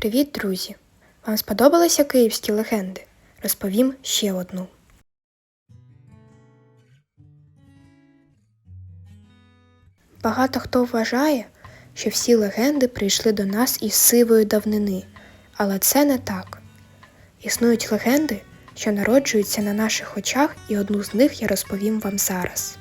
Привіт, друзі! Вам сподобалися київські легенди? Розповім ще одну. Багато хто вважає, що всі легенди прийшли до нас із сивої давнини, але це не так. Існують легенди, що народжуються на наших очах, і одну з них я розповім вам зараз.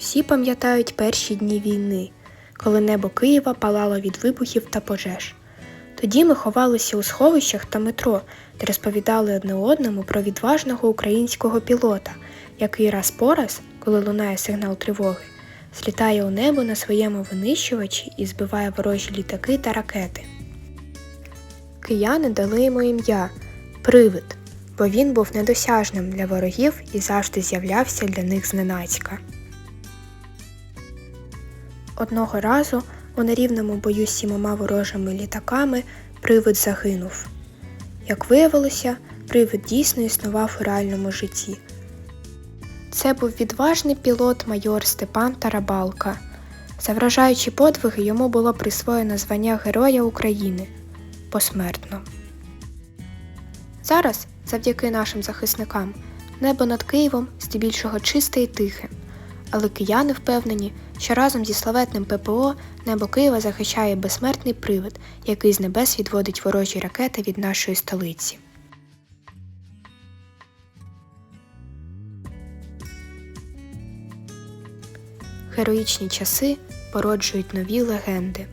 Всі пам'ятають перші дні війни, коли небо Києва палало від вибухів та пожеж. Тоді ми ховалися у сховищах та метро та розповідали одне одному про відважного українського пілота, який раз по раз, коли лунає сигнал тривоги, злітає у небо на своєму винищувачі і збиває ворожі літаки та ракети. Кияни дали йому ім'я Привид, бо він був недосяжним для ворогів і завжди з'являвся для них зненацька. Одного разу у нерівному бою з сімома ворожими літаками привид загинув. Як виявилося, привид дійсно існував у реальному житті. Це був відважний пілот майор Степан Тарабалка. За вражаючі подвиги йому було присвоєно звання Героя України посмертно. Зараз, завдяки нашим захисникам, небо над Києвом здебільшого чисте і тихе, але кияни впевнені, що разом зі славетним ППО небо Києва захищає безсмертний привид, який з небес відводить ворожі ракети від нашої столиці. Героїчні часи породжують нові легенди.